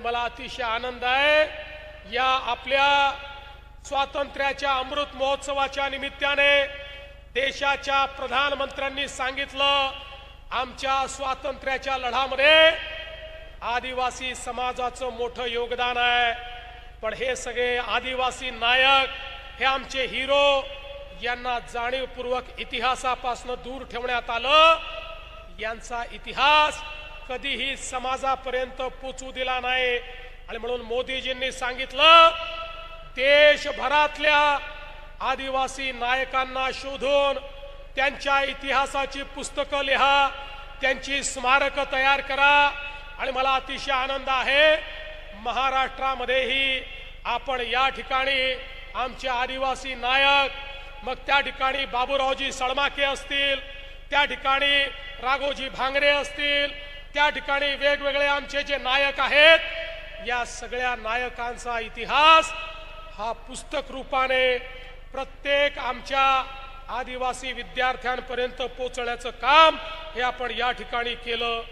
मला अतिशय आनंद आहे. या आपल्या स्वातंत्र्याच्या अमृत महोत्सवाच्या निमित्ताने देशाच्या प्रधानमंत्र्यांनी सांगितलं आमच्या स्वातंत्र्याच्या लढामध्ये आदिवासी समाजाचं मोठं योगदान आहे. पण हे सगळे आदिवासी नायक हे आमचे हिरो यांना जाणीवपूर्वक इतिहासापासून दूर ठेवण्यात आलं. यांचा इतिहास कधीही समाजापर्यंत पोचू दिला नाही. आणि म्हणून मोदीजींनी सांगितलं देशभरातल्या आदिवासी नायकांना शोधून त्यांच्या इतिहासाची पुस्तकं लिहा त्यांची स्मारकं तयार करा. आणि मला अतिशय आनंद आहे महाराष्ट्रामध्येही आपण या ठिकाणी आमचे आदिवासी नायक मग त्या ठिकाणी बाबूरावजी सळमाके असतील त्या ठिकाणी राघोजी भांगरे असतील त्या ठिकाणी वेगवेगळे आमचे जे नायक आहेत या सगळ्या नायकांचा इतिहास हा पुस्तक रूपाने प्रत्येक आमच्या आदिवासी विद्यार्थ्यांपर्यंत पोचण्याचं काम हे आपण या ठिकाणी केलं.